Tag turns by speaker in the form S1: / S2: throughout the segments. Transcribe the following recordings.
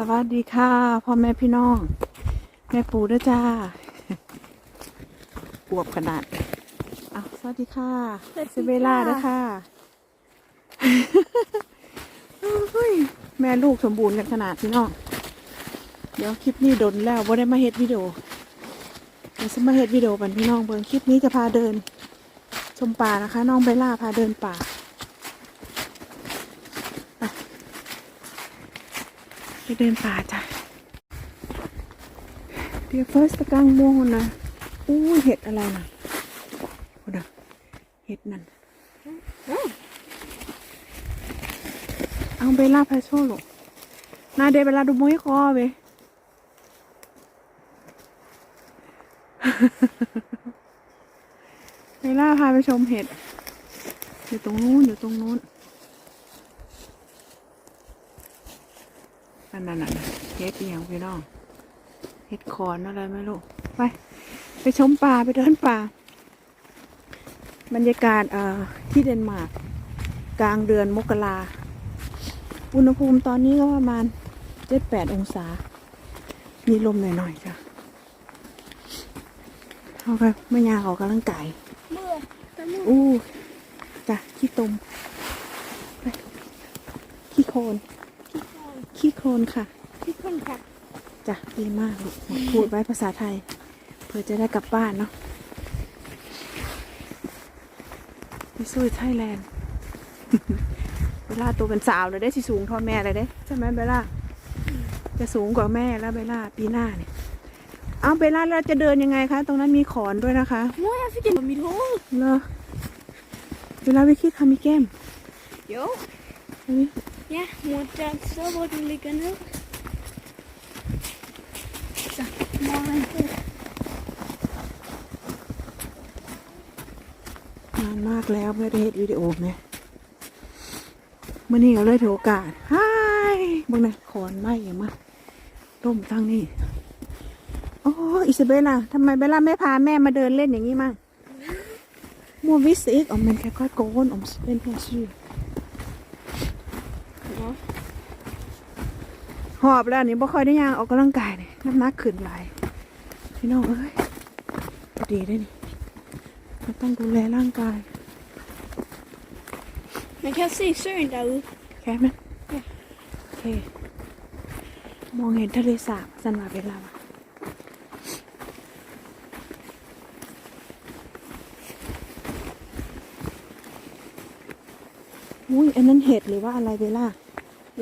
S1: สวัสดีค่ะพ่อแม่พี่น้อง แม่ปูด้วยจ้าปวบขนาดอะสวัสดีค่ะ
S2: สวัสดีค่ะ
S1: เซเวลาด้วยค่ะเฮ้ยแม่ลูกสมบูรณ์กันขนาดพี่น้องเดี๋ยวคลิปนี้โดนแล้วว่าได้มาเฮ็ดวิดีโอเดี๋ยวจะมาเฮ็ดวิดีโอกันพี่น้องเบิ่งคลิปนี้จะพาเดิน ชมป่านะคะ น้องเบลล่าพาเดินป่า ไป เดินป่าจ้ะ เดี๋ยวเฟิร์สตะกังม่วงนะอู้ยเห็ดอะไรนะโอ้เด้อเห็ดนั่น เอาเบล่าพาโชโลนาเดเบลาดูมวยคอเว้ยเบลล่าพาไปชมเห็ดอยู่ตรงนู้นอยู่ตรงนู้น นั่นนั่นนั่นเฮ็ดอหย่างพี่น้องเฮ็ดคอนอะไรไม่รู้ไป ไปชมป่าไปเดินป่า บรรยากาศเอ่อที่เดนมาร์กกลางเดือนมกราอุณหภูมิตอนนี้ก็ประมาณเจ็ดแปดองศา มีลมหน่อยๆจ้ะเขาก็ไม่ยากออกกำลังกาย
S2: เมื่อตะมุ
S1: อู้จ้ะขี้ตมไปขี้โคลน
S2: ที่คอน
S1: ขี้โคลนค่ะ
S2: ที่คนค่ะ
S1: จ้ะดีมากลูกพูดไว้ภาษาไทย เพื่อจะได้กลับบ้านเนาะไปสู้ไทยแลนด์เบลล่าตัวเป็นสาวเลยได้สิสูงเท่าแม่เลยเด้ใช่ไหมเบลล่าจะสูงกว่าแม่แล้วเบลล่าปีหน้าเนี่ยเอาเบลล่าเราจะเดินยังไงคะ ตรงนั้นมีขอนด้วยนะคะ
S2: Moi jag fick en mitt hår.
S1: เลอเวลาไปคิดคามิแก้ม
S2: Jo.
S1: อันนี้
S2: Ja, moi jag så var den ligger nu. Så, morgon.
S1: นานมากแล้วไม่ได้เฮ็ดวิดีโอไหมมื่อนี้ก็เลยถือโอกาสฮายบังนะขอนไม้อย่างมาต้มตั้งนี่โอ้อิซาเบล่ะทำไมเบลล่าไม่พาแม่มาเดินเล่นอย่างนี้มั่งมัววิสอีกอ๋อมันแค่ก้อยโกนอ๋อเป็นแค่ชื่อ หอบแล้วนี่บ่ค่อยได้ย่างออกกำลังกายนี่น้ำหนักขึ้นหลายพี่น้องเอ้ยดีได้นี่มันต้องดูแลร่างกาย
S2: Man kan se sjön där uppe.
S1: แค่นั้นโอเค มองเห็นทะเลสาบสันว่าเวลาว่ะอุ้ยอันนั้นเห็ดหรือว่าอะไรเวลา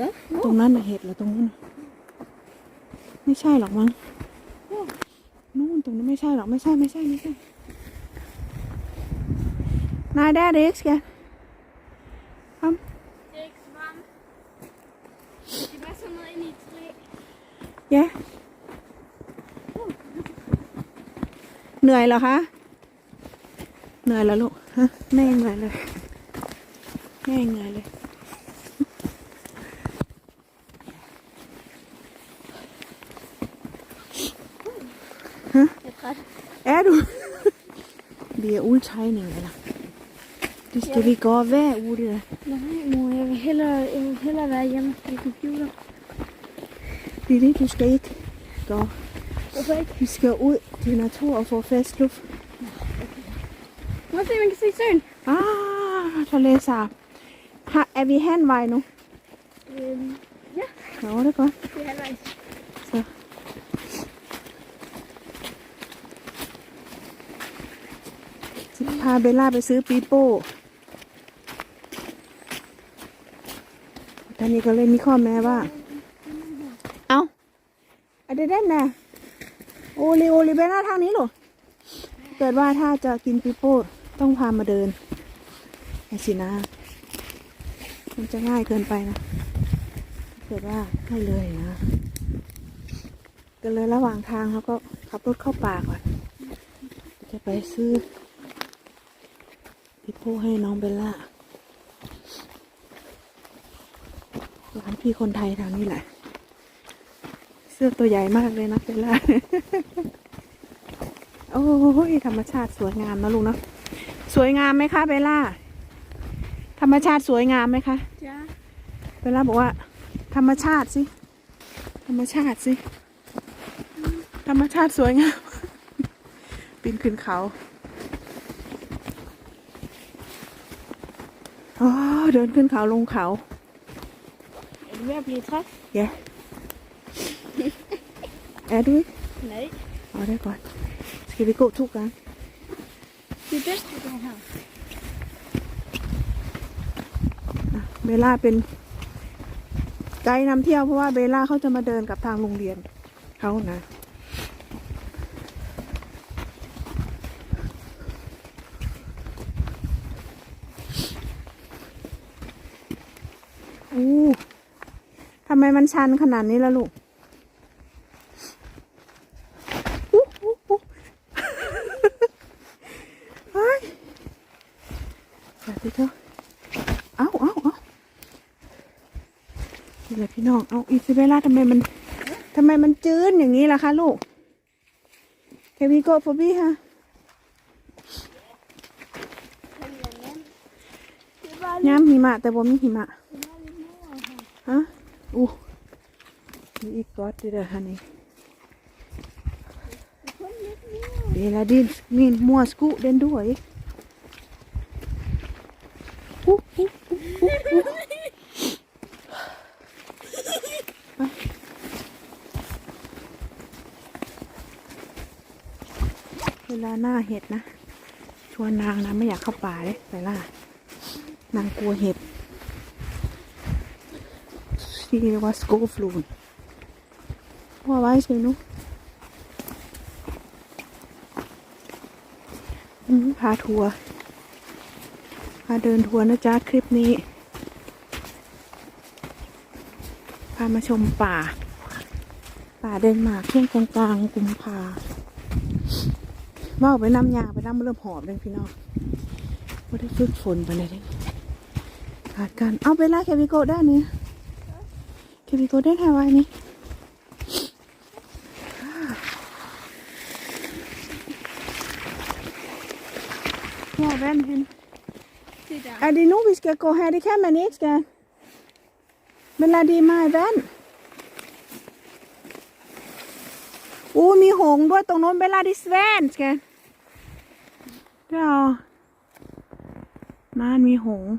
S2: Va?
S1: ตรงนั้นน่ะเห็ดเหรือตรงนู้นน่ะ ไม่ใช่หรอกมั้งนู่นตรงนั้นไม่ใช่หรอกไม่ใช่ไม่ใช่ไม่ใช่นายได้เด็กส์แกครับ
S2: Sex man. Det var så noget ind i et træ.
S1: เย้เหนื่อยเหรอคะเหนื่อยแล้วลูกฮะแม่ยังเหนื่อยเลยแม่ยังเหนื่อยเลย Vi udtegninger, eller? Det skal vi gå hver uge, det der.
S2: Nej, mor, jeg vil hellere, jeg vil hellere være hjemme på computer.
S1: Det er det, du skal ikke gå.
S2: Hvorfor ikke?
S1: Vi skal ud til natur og få frisk luft.
S2: Må se, man kan se søen.
S1: Ah, så læser Har, er vi henvej nu?
S2: Øhm,
S1: Nå, det er godt.
S2: det er halvvejs.
S1: Så. าเบลล่าไปซื้อปีโป้ตอนนี้ก็เลยมีข้อแม้ว่า เอาอันเด่นนะโอลิโอลิเบลล่าทางนี้หรอ เกิดว่าถ้าจะกินปีโป้ต้องพามาเดินไอสินะ มันจะง่ายเกินไปนะถ้าเกิดว่าให้เลยนะ ก็เลยระหว่างทางเขาก็ขับรถเข้าป่าก่อน จะไปซื้อ ปิโป้ให้น้องเบลล่าร้านพี่คนไทยทางนี้แหละ เสื้อตัวใหญ่มากเลยนะเบลล่า โอ้ยธรรมชาติสวยงามนะลุงเนาะ สวยงามไหมคะเบลล่า ธรรมชาติสวยงามไหมคะ
S2: Ja.
S1: เบลล่าบอกว่า ธรรมชาติสิ ธรรมชาติสิ ธรรมชาติสวยงาม ปีนขึ้นเขา อ๋อเดินขึ้นเขาลงเขา
S2: Er du ved at blive træt?
S1: เย้แอดด้วย
S2: Nej.
S1: เอาได้ก่อนสกิบิโกทุกกัน
S2: Det er bedst, du kan have.
S1: อะเบลล่าเป็นไกด์นำเที่ยวเพราะว่าเบลล่าเขาจะมาเดินกับทางโรงเรียนเขานะ อู้ทำไมมันชันขนาดนี้ล่ะลูกอู้อู้อู้เฮ้ยแบบนี้เถอะเอาเอาเอานี่แหละพี่น้อง เอาอิซาเบลล่าทำไมมันทำไมมันจืดอย่างนี้ล่ะคะลูกเควีโกฟบี้ฮะ
S2: Det var
S1: ย้ำหิมะแต่บ่มีหิมะฮะ อู้มีอีกกอดเด้อฮะนี่เบลาดินมีมัวสกุเดนด้วยอู้อู้อู้อู้อู้เวลาหน้าเห็ดนะ ชวนนางนะไม่อยากเข้าป่าเลยไปล่านางกลัวเห็บ ที่เรียกว่าสโกฟลูนว่าไว้ใช่นุพาทัวร์พาเดินทัวร์นะจ๊ะ คลิปนี้ พามาชมป่า ป่าเดนมาร์กช่วงกลางๆกุมภาว่าไปน้ำยาไปน้ำเริ่มหอบเลยพี่น้องว่ได้ฝึกฝนไปเลยเด้ขาดกันเอาไปล่แควิโกได้เนี่ย Kan vi gå den her vej, Nick? Hvor er vand hen?
S2: det der.
S1: Er det nu, vi skal gå her? Det kan man ikke, skal. Men lad det mig vand. อู้มีหงส์ด้วยตรงโน้นเวลาดิสแวนสแกนเดี๋ยวมันมีหงส์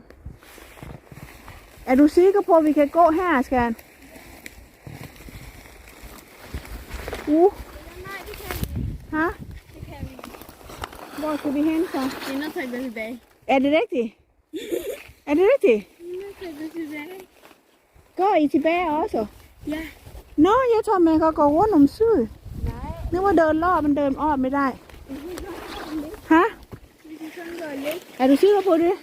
S1: Er du sikker på, at vi kan gå her, Skan? Uh,
S2: Nej, det kan vi
S1: ha?
S2: Det kan vi ikke.
S1: Hvor skal vi hen så?
S2: Vi er nødt til at gå tilbage.
S1: Er det rigtigt? Er det rigtigt?
S2: Vi er nødt til at gå tilbage.
S1: Går I tilbage også?
S2: Ja.
S1: Nå, jeg tror, man kan gå rundt om syd.
S2: Nej.
S1: นึกว่าเดินรอบมันเดินอ้อมไม่ได้
S2: Vi kan kun gå lidt.
S1: ฮะ
S2: Vi kan kun gå lidt.
S1: Er du sikker på det?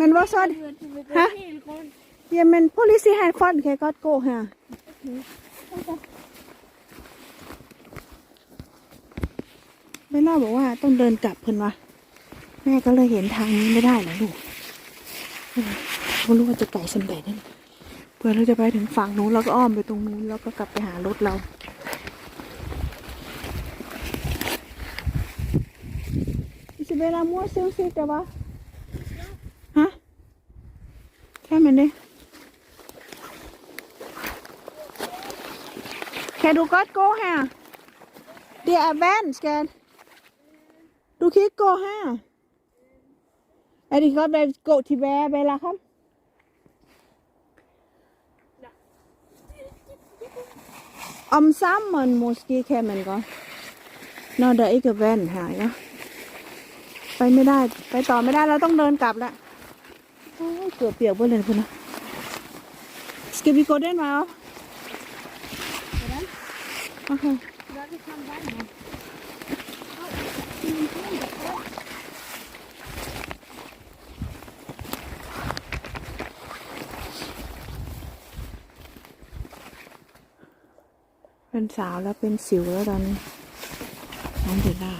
S1: Men hvor så?
S2: Du vil gå
S1: Hæ?
S2: helt rundt.
S1: Jamen, prøv lige at se her. Folk kan godt gå her.
S2: Okay.
S1: เบลล่าบอกว่าต้องเดินกลับเพิ่นวะแม่ก็เลยเห็นทางนี้ไม่ได้เหรอลูกไม่รู้ว่าจะไก่สำเร็จนั่นเพื่อเราจะไปถึงฝั่งนู้นแล้วก็อ้อมไปตรงนู้นแล้วก็กลับไปหารถเราอิสเบลามัวซิลซิแต่ว่าฮะแค่มันดิแค่ ดูก็โก้ฮะ Det er vand, skat. Du kan ikke gå her. Er det godt at gå tilbage, Bella? Kom. Om sammen måske kan man godt. Når der ikke er vand her, ja. ไปไม่ได้ ไปต่อไม่ได้เราต้องเดินกลับแล้วเกือบเปียกหมดเลยคุณนะ Skal vi gå den vej op? เป็นสาวแล้วเป็นสิวแล้วตอนน้องเบลล่า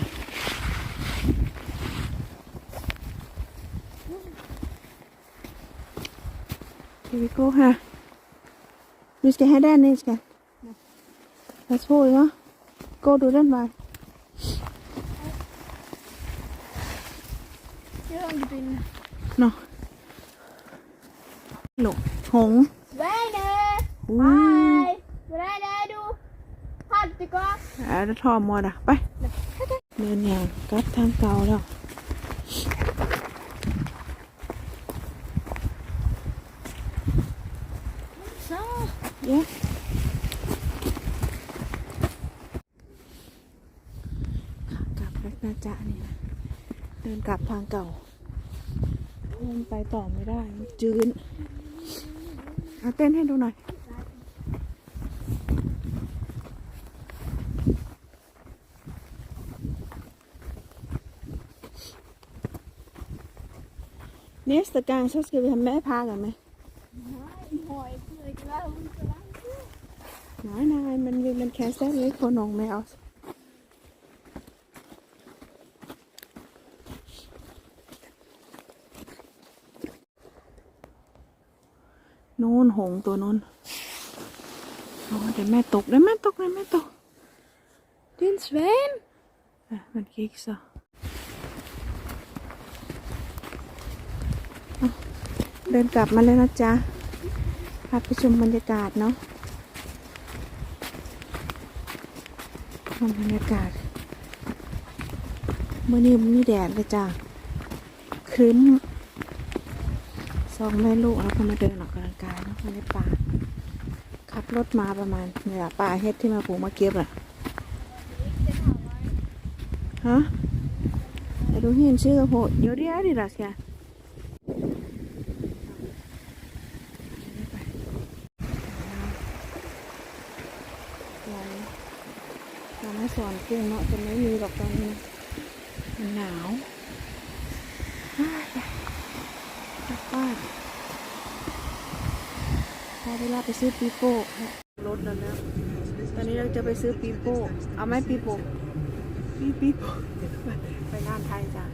S1: พี่วิโก้ฮะมิสิแค่ด้านนี้สิ den vej.
S2: Jeg har ondt i benene.
S1: Nå. Lå. Hùng.
S2: Hvad?
S1: อู้
S2: Hej! Hvordan er du? Har du det godt?
S1: อ่าแล้วทอมหมดอะไป เดินอย่างกลับทางเก่าแล้ว
S2: Så.
S1: เย้ขากลับรักนาจะนี่นะเดินกลับทางเก่าเดินไปต่อไม่ได้ มันจืนเอาเต้นให้ดูหน่อย Næste gang, så skal vi have madpakker med.
S2: Nej, mor, jeg gider ikke være ude så lang tid.
S1: Nej, nej, men vi- man kan stadigvæk få nogle med os. Nogen hùng ตัวนู้นอ๋อเดี๋ยวแม่ตกเดี๋ยวแม่ตกเดี๋ยวแม่ตก
S2: Det er en svane.
S1: Ja, man gik så. Ah, เดินกลับมาแล้วนะจ๊ะพาไปชมบรรยากาศเนาะชมบรรยากาศเมื่อนี้มันมีแดดเลยจ้ะครึ้ม สองแม่ลูกแล้วก็มาเดินออกกำลังกายเนาะในป่าขับรถมาประมาณเนี่ยป่าเฮ็ดที่มาปลูกมาเก็บอะฮะแต่ดูเห็นชื่อโหดเดี๋ยวเดียวดิล่ะแกเราเราไม่สอนกุ้งเนาะจะไม่มีหรอกตอนนี้มันหนาว อ้ายกลับบ้านพอเวลาไปซื้อปีโป้รถแล้วนะ ตอนนี้เราจะไปซื้อปีโป้ เอาไหมปีโป้ปีปีโป้ไปร้านไทยจ้ะ